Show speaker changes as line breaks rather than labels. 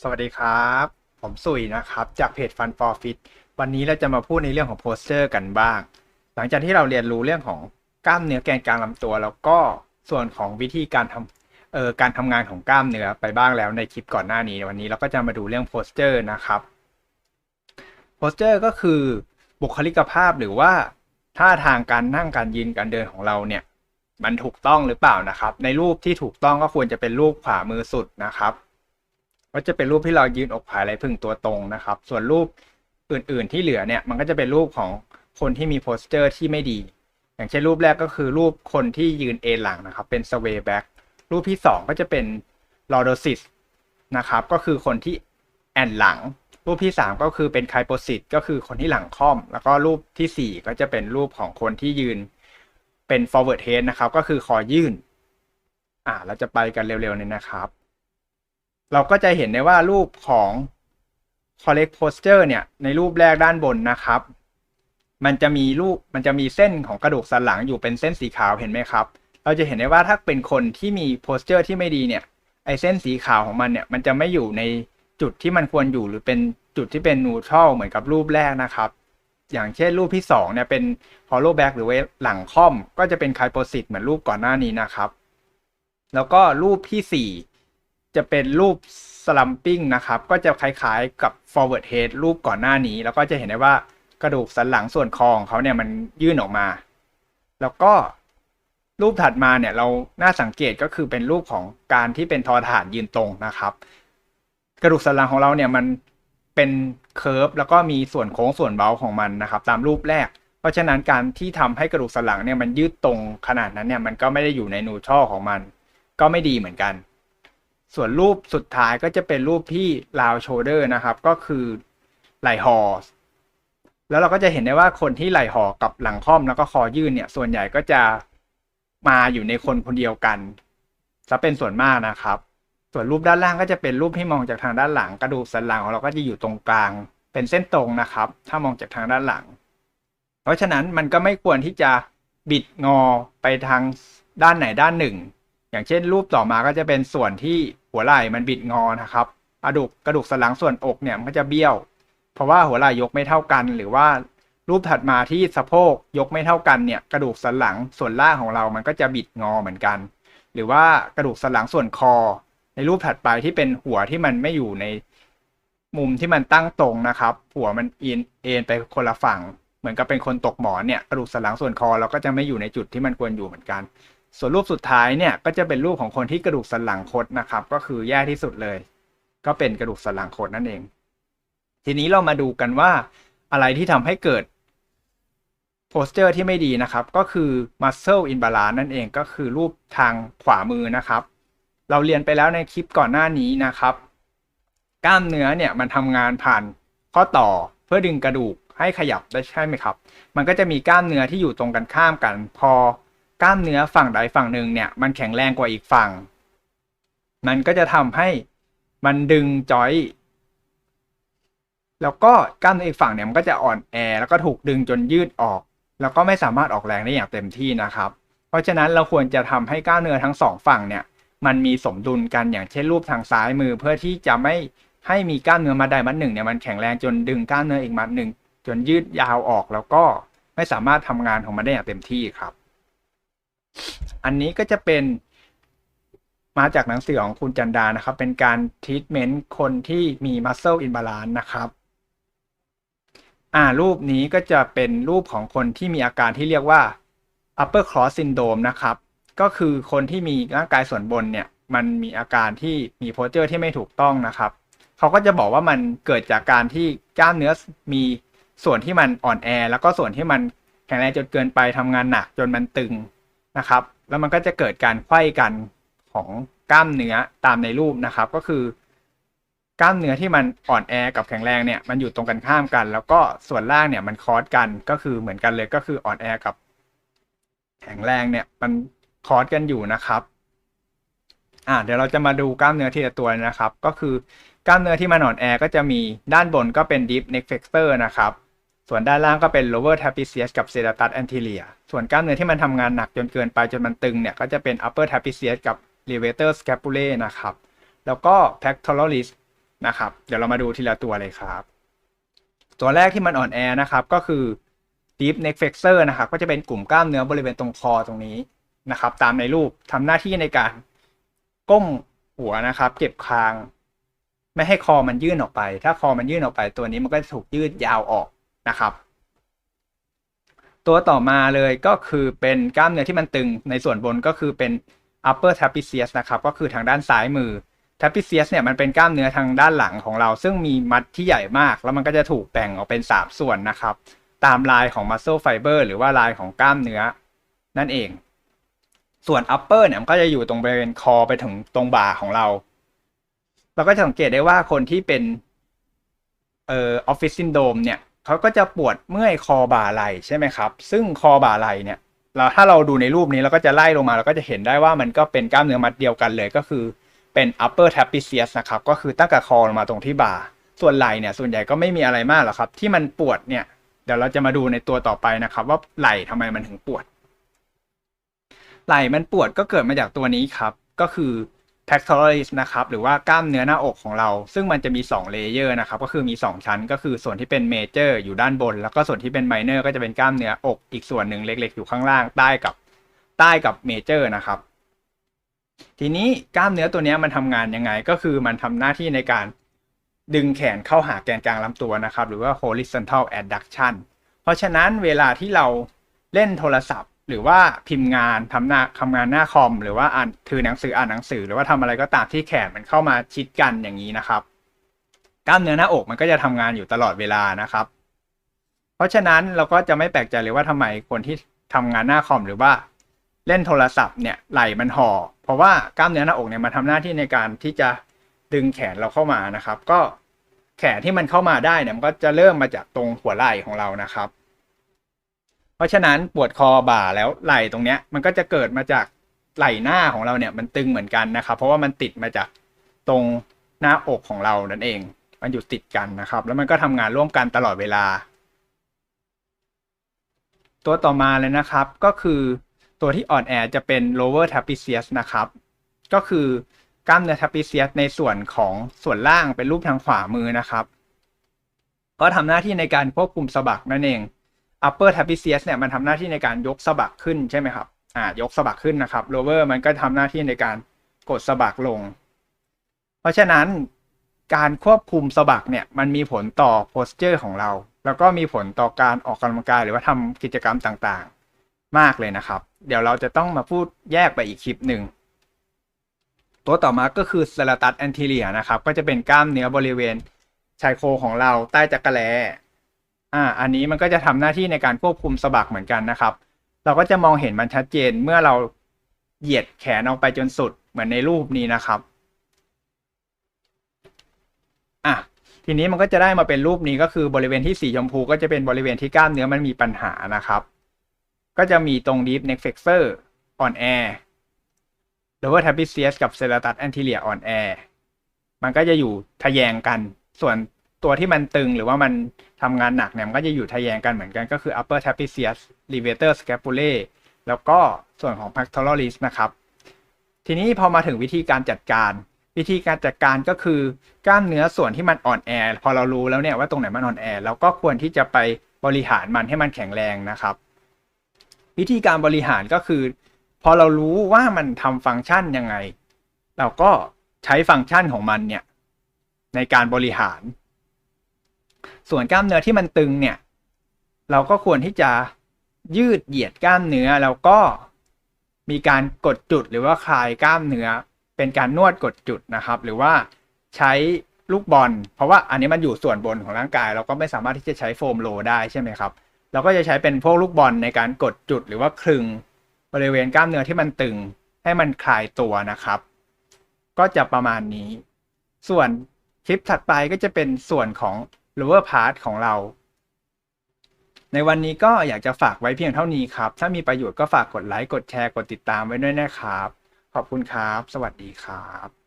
สวัสดีครับ ผมสุยนะครับ จากเพจ Fun for Fit วันนี้เราจะมาพูดในเรื่องของโพสเจอร์กันบ้าง หลังจากที่เราเรียนรู้เรื่องของกล้ามเนื้อแกนกลางลำตัว แล้วก็ส่วนของวิธีการทำเอ่อการทำงานของกล้ามเนื้อไปบ้างแล้วในคลิปก่อนหน้านี้ วันนี้เราก็จะมาดูเรื่องโพสเจอร์นะครับโพสเจอร์ก็คือบุคลิกภาพหรือว่าท่าทางการนั่งการยืนการเดินของเราเนี่ยมันถูกต้องหรือเปล่านะครับ ในรูปที่ถูกต้องก็ควรจะเป็นรูปขวามือสุดนะครับ ก็จะเป็นรูปที่เรายืนอกผายไหลพึ่งตัวตรงนะครับ ส่วนรูปอื่นๆที่เหลือเนี่ยมันก็จะเป็นรูปของคนที่มีโพสเจอร์ที่ไม่ดี อย่างเช่นรูปแรกก็คือรูปคนที่ยืนเอนหลังนะครับ เป็น sway back รูปที่ 2 ก็จะเป็น lordosis นะครับ ก็คือคนที่แอนหลัง รูปที่ 3 ก็คือเป็น kyphosis ก็คือคนที่หลังค่อม แล้วก็รูปทีสี่ 4 ก็จะเป็นรูปของคนที่ยืนเป็น forward head นะครับ ก็คือคอยื่น อ่าเราจะไปกันเร็วๆเนี่ยนะครับ เราก็จะเห็นได้ว่ารูปของ correct posture เนี่ยในรูปแรกด้านบนนะครับ มันจะมีรูปมันจะมีเส้นของกระดูกสันหลังอยู่เป็นเส้นสีขาวเห็นไหมครับ เราจะเห็นได้ว่าถ้าเป็นคนที่มี posture ที่ไม่ดีเนี่ยไอเส้นสีขาวของมันเนี่ยมันจะไม่อยู่ในจุดที่มันควรอยู่หรือเป็นจุดที่เป็น neutral เหมือนกับรูปแรกนะครับ อย่างเช่นรูปที่2เนี่ยเป็น hollow back หรือว่าหลังค่อม ก็จะเป็น kyphosis เหมือนรูปก่อนหน้านี้นะครับ แล้วก็รูปที่4 จะเป็นรูป slumping นะครับ ก็จะคล้ายๆกับ forward head รูปก่อนหน้านี้ แล้วก็จะเห็นได้ว่ากระดูกสันหลังส่วนคอของเขาเนี่ยมันยื่นออกมา แล้วก็รูปถัดมาเนี่ยเราน่าสังเกตก็คือเป็นรูปของการที่เป็นทอฐานยืนตรงนะครับ กระดูกสันหลังของเราเนี่ยมันเป็นเคิร์ฟแล้วก็มีส่วนโค้งส่วนเบาของมันนะครับ ตามรูปแรก เพราะฉะนั้นการที่ทำให้กระดูกสันหลังเนี่ยมันยืดตรงขนาดนั้นเนี่ยมันก็ไม่ได้อยู่ในนูทรัลของมัน ก็ไม่ดีเหมือนกัน ส่วนรูปสุดท้ายก็จะเป็นรูปที่ลาวโชเดอร์นะครับ ก็คือไหลหอแล้วเราก็จะเห็นได้ว่าคนที่ไหลหอกับหลังค่อมแล้วก็คอยื่นเนี่ย ส่วนใหญ่ก็จะมาอยู่ในคนคนเดียวกันจะเป็นส่วนมากนะครับ ส่วนรูปด้านล่างก็จะเป็นรูปที่มองจากทางด้านหลัง กระดูกสันหลังของเราก็จะอยู่ตรงกลาง เป็นเส้นตรงนะครับ ถ้ามองจากทางด้านหลัง เพราะฉะนั้นมันก็ไม่ควรที่จะบิดงอไปทางด้านไหนด้านหนึ่ง อย่างเช่นรูปต่อมาก็จะเป็นส่วนที่หัวไหล่มันบิดงอนะครับกระดูกกระดูกสันหลังส่วนอกเนี่ยมันก็จะเบี้ยว เพราะว่าหัวไหล่ยกไม่เท่ากัน หรือว่ารูปถัดมาที่สะโพกยกไม่เท่ากันเนี่ยกระดูกสันหลังส่วนล่างของเรามันก็จะบิดงอเหมือนกัน หรือว่ากระดูกสันหลังส่วนคอ ในรูปถัดไปที่เป็นหัวที่มันไม่อยู่ในมุมที่มันตั้งตรงนะครับ หัวมันเอ็นเอ็นไปคนละฝั่ง เหมือนกับเป็นคนตกหมอนเนี่ยกระดูกสันหลังส่วนคอเราก็จะไม่อยู่ในจุดที่มันควรอยู่เหมือนกัน ส่วนรูปสุดท้ายเนี่ยก็จะเป็นรูปของคนที่กระดูกสันหลังคดนะครับ ก็คือแย่ที่สุดเลย ก็เป็นกระดูกสันหลังคดนั่นเอง ทีนี้เรามาดูกันว่าอะไรที่ทำให้เกิดโพสเจอร์ที่ไม่ดีนะครับ ก็คือ muscle imbalance นั่นเองก็คือรูปทางขวามือนะครับ เราเรียนไปแล้วในคลิปก่อนหน้านี้นะครับ กล้ามเนื้อเนี่ยมันทำงานผ่านข้อต่อเพื่อดึงกระดูกให้ขยับได้ใช่ไหมครับ มันก็จะมีกล้ามเนื้อที่อยู่ตรงกันข้ามกัน พอ กล้ามเนื้อฝั่งใดฝั่งหนึ่งเนี่ยมันแข็งแรงกว่าอีกฝั่ง มันก็จะทำให้มันดึงจอย แล้วก็กล้ามเนื้ออีกฝั่งเนี่ยมันก็จะอ่อนแอแล้วก็ถูกดึงจนยืดออก แล้วก็ไม่สามารถออกแรงได้อย่างเต็มที่นะครับ เพราะฉะนั้นเราควรจะทำให้กล้ามเนื้อทั้งสองฝั่งเนี่ยมันมีสมดุลกันอย่างเช่นรูปทางซ้ายมือ เพื่อที่จะไม่ให้มีกล้ามเนื้อมัดใดมัดหนึ่งเนี่ยมันแข็งแรงจนดึงกล้ามเนื้ออีกมัดหนึ่งจนยืดยาวออกแล้วก็ไม่สามารถทำงานของมันได้อย่างเต็มที่ครับ อันนี้ก็จะเป็นมาจากหนังสือของคุณจันดานะครับ เป็นการทรีทเมนต์คนที่มี muscle imbalance นะครับ อ่ารูปนี้ก็จะเป็นรูปของคนที่มีอาการที่เรียกว่า upper cross syndrome นะครับ ก็คือคนที่มีร่างกายส่วนบนเนี่ย มันมีอาการที่มีโพสเจอร์ที่ไม่ถูกต้องนะครับ เขาก็จะบอกว่ามันเกิดจากการที่กล้ามเนื้อมีส่วนที่มันอ่อนแอ แล้วก็ส่วนที่มันแข็งแรงจนเกินไปทำงานหนักจนมันตึง นะครับ แล้วมันก็จะเกิดการไขว้กันของกล้ามเนื้อตามในรูปนะครับ ก็คือกล้ามเนื้อที่มันอ่อนแอกับแข็งแรงเนี่ยมันอยู่ตรงกันข้ามกัน แล้วก็ส่วนล่างเนี่ยมันคอร์สกันก็คือเหมือนกันเลยก็คืออ่อนแอกับ แข็งแรงเนี่ยมันคอร์สกันอยู่นะครับอ่าเดี๋ยวเราจะมาดูกล้ามเนื้อทีละตัวนะครับ ก็คือกล้ามเนื้อที่มันอ่อนแอก็จะมีด้านบนก็เป็น deep neck flexor นะครับ ส่วนด้านล่างก็เป็น lower trapezius กับ serratus anterior ส่วนกล้ามเนื้อที่มันทำงานหนักจนเกินไปจนมันตึงเนี่ย ก็จะเป็น upper trapezius กับ levator scapulae นะครับ แล้วก็ pectoralis นะครับ เดี๋ยวเรามาดูทีละตัวเลยครับ ตัวแรกที่มันอ่อนแอนะครับก็คือ deep neck flexor นะครับ ก็จะเป็นกลุ่มกล้ามเนื้อบริเวณตรงคอตรงนี้นะครับ ตามในรูปทำหน้าที่ในการก้มหัวนะครับ เก็บคาง ไม่ให้คอมันยื่นออกไป ถ้าคอมันยื่นออกไปตัวนี้มันก็จะถูกยืดยาวออก นะครับ ตัวต่อมาเลยก็คือเป็นกล้ามเนื้อที่มันตึงในส่วนบนก็คือเป็น upper trapezius นะครับ ก็คือทางด้านซ้ายมือ trapezius เนี่ยมันเป็นกล้ามเนื้อทางด้านหลังของเรา ซึ่งมีมัดที่ใหญ่มาก แล้วมันก็จะถูกแบ่งออกเป็น 3 ส่วนนะครับ ตามลายของ muscle fiber หรือว่าลายของกล้ามเนื้อนั่นเอง ส่วน upper เนี่ยมันก็จะอยู่ตรงบริเวณคอไปถึงตรงบ่าของเรา เราก็จะสังเกตได้ว่าคนที่เป็นเอ่อ office syndrome เนี่ย เขาก็จะปวดเมื่อยคอบ่าไหล่ใช่ไหมครับ ซึ่งคอบ่าไหล่เนี่ยเราถ้าเราดูในรูปนี้เราก็จะไล่ลงมาเราก็จะเห็นได้ว่ามันก็เป็นกล้ามเนื้อมัดเดียวกันเลยก็คือเป็น upper trapezius นะครับ ก็คือตั้งแต่คอลงมาตรงที่บ่า ส่วนไหล่เนี่ยส่วนใหญ่ก็ไม่มีอะไรมากหรอกครับ ที่มันปวดเนี่ย เดี๋ยวเราจะมาดูในตัวต่อไปนะครับ ว่าไหล่ทำไมมันถึงปวด ไหล่มันปวดก็เกิดมาจากตัวนี้ครับ ก็คือ pectoralis นะครับหรือว่ากล้ามเนื้อหน้าอกของเรา ซึ่งมันจะมี2เลเยอร์นะครับก็คือมี 2 ชั้นก็คือส่วนที่เป็น major อยู่ด้านบน แล้วก็ส่วนที่เป็น minor ก็จะเป็นกล้ามเนื้ออกอีกส่วนหนึ่งเล็ก ๆ อยู่ข้างล่างใต้กับใต้กับ major นะครับ ทีนี้กล้ามเนื้อตัวนี้มันทำงานยังไง ก็คือมันทำหน้าที่ในการดึงแขนเข้าหาแกนกลางลำตัวนะครับหรือว่า horizontal adduction เพราะฉะนั้นเวลาที่เราเล่นโทรศัพท์ หรือว่าพิมพ์งานทำหน้าทำงานหน้าคอม หรือว่าอ่านถือหนังสืออ่านหนังสือ หรือว่าทำอะไรก็ตามที่แขนมันเข้ามาชิดกันอย่างนี้นะครับ กล้ามเนื้อหน้าอกมันก็จะทำงานอยู่ตลอดเวลานะครับ เพราะฉะนั้นเราก็จะไม่แปลกใจเลยว่าทำไมคนที่ทำงานหน้าคอมหรือว่าเล่นโทรศัพท์เนี่ยไหล่มันห่อ เพราะว่ากล้ามเนื้อหน้าอกเนี่ยมาทำหน้าที่ในการที่จะดึงแขนเราเข้ามานะครับ ก็แขนที่มันเข้ามาได้เนี่ยมันก็จะเริ่มมาจากตรงหัวไหล่ของเรานะครับ ราะฉะนั้นปวดคอบ่าแล้วไหล่ตรงเนี้ยมันก็จะเกิดมาจากไหล่หน้าของเราเนี่ยมันตึงเหมือนกันนะครับ เพราะว่ามันติดมาจากตรงหน้าอกของเรานั่นเอง มันอยู่ติดกันนะครับ แล้วมันก็ทำงานร่วมกันตลอดเวลา ตัวต่อมาเลยนะครับ ก็คือตัวที่อ่อนแอจะเป็น lower trapezius นะครับ ก็คือกล้ามเนื้อ trapezius ในส่วนของส่วนล่างเป็นรูปทางขวามือนะครับ ก็ทำหน้าที่ในการควบคุมสะบักนั่นเอง upper trapezius เนี่ยมันทำหน้าที่ในการยกสะบักขึ้นใช่ไหมครับอ่ายกสะบักขึ้นนะครับ lower มันก็ทำหน้าที่ในการกดสะบักลง เพราะฉะนั้นการควบคุมสะบักเนี่ยมันมีผลต่อ posture ของเรา แล้วก็มีผลต่อการออกกำลังกายหรือว่าทำกิจกรรมต่างๆ มากเลยนะครับ เดี๋ยวเราจะต้องมาพูดแยกไปอีกคลิปหนึ่งตัวต่อมาก็คือ serratus anterior นะครับ ก็จะเป็นกล้ามเนื้อบริเวณชายโครงของเราใต้จักระแล อ่า อันนี้มันก็จะทำหน้าที่ในการควบคุมสะบักเหมือนกันนะครับ เราก็จะมองเห็นมันชัดเจนเมื่อเราเหยียดแขนออกไปจนสุดเหมือนในรูปนี้นะครับ อะ ทีนี้มันก็จะได้มาเป็นรูปนี้ก็คือบริเวณที่สีชมพูก็จะเป็นบริเวณที่กล้ามเนื้อมันมีปัญหานะครับ ก็จะมีตรง deep neck flexor อ่อนแอ lower trapezius กับ serratus anterior อ่อนแอมันก็จะอยู่ทะแยงกัน ส่วน ตัวที่มันตึงหรือว่ามันทำงานหนักเนี่ยมันก็จะอยู่ทะแยงกันเหมือนกันก็คือ upper trapezius levator scapulae แล้วก็ส่วนของ pectoralis นะครับ ทีนี้พอมาถึงวิธีการจัดการ วิธีการจัดการก็คือกล้ามเนื้อส่วนที่มันอ่อนแอ พอเรารู้แล้วเนี่ยว่าตรงไหนมันอ่อนแอเราก็ควรที่จะไปบริหารมันให้มันแข็งแรงนะครับ วิธีการบริหารก็คือ พอเรารู้ว่ามันทำฟังก์ชันยังไง เราก็ใช้ฟังก์ชันของมันเนี่ยในการบริหาร ส่วนกล้ามเนื้อที่มันตึงเนี่ย เราก็ควรที่จะยืดเหยียดกล้ามเนื้อแล้วก็มีการกดจุดหรือว่าคลายกล้ามเนื้อเป็นการนวดกดจุดนะครับ หรือว่าใช้ลูกบอล เพราะว่าอันนี้มันอยู่ส่วนบนของร่างกาย เราก็ไม่สามารถที่จะใช้โฟมโลได้ใช่ไหมครับ เราก็จะใช้เป็นพวกลูกบอลในการกดจุดหรือว่าคลึงบริเวณกล้ามเนื้อที่มันตึงให้มันคลายตัวนะครับ ก็จะประมาณนี้ ส่วนคลิปถัดไปก็จะเป็นส่วนของ lower part ของเรา ในวันนี้ก็อยากจะฝากไว้เพียงเท่านี้ครับ ถ้ามีประโยชน์ก็ฝากกดไลค์ กดแชร์ กดติดตามไว้ด้วยนะครับ ขอบคุณครับ สวัสดีครับ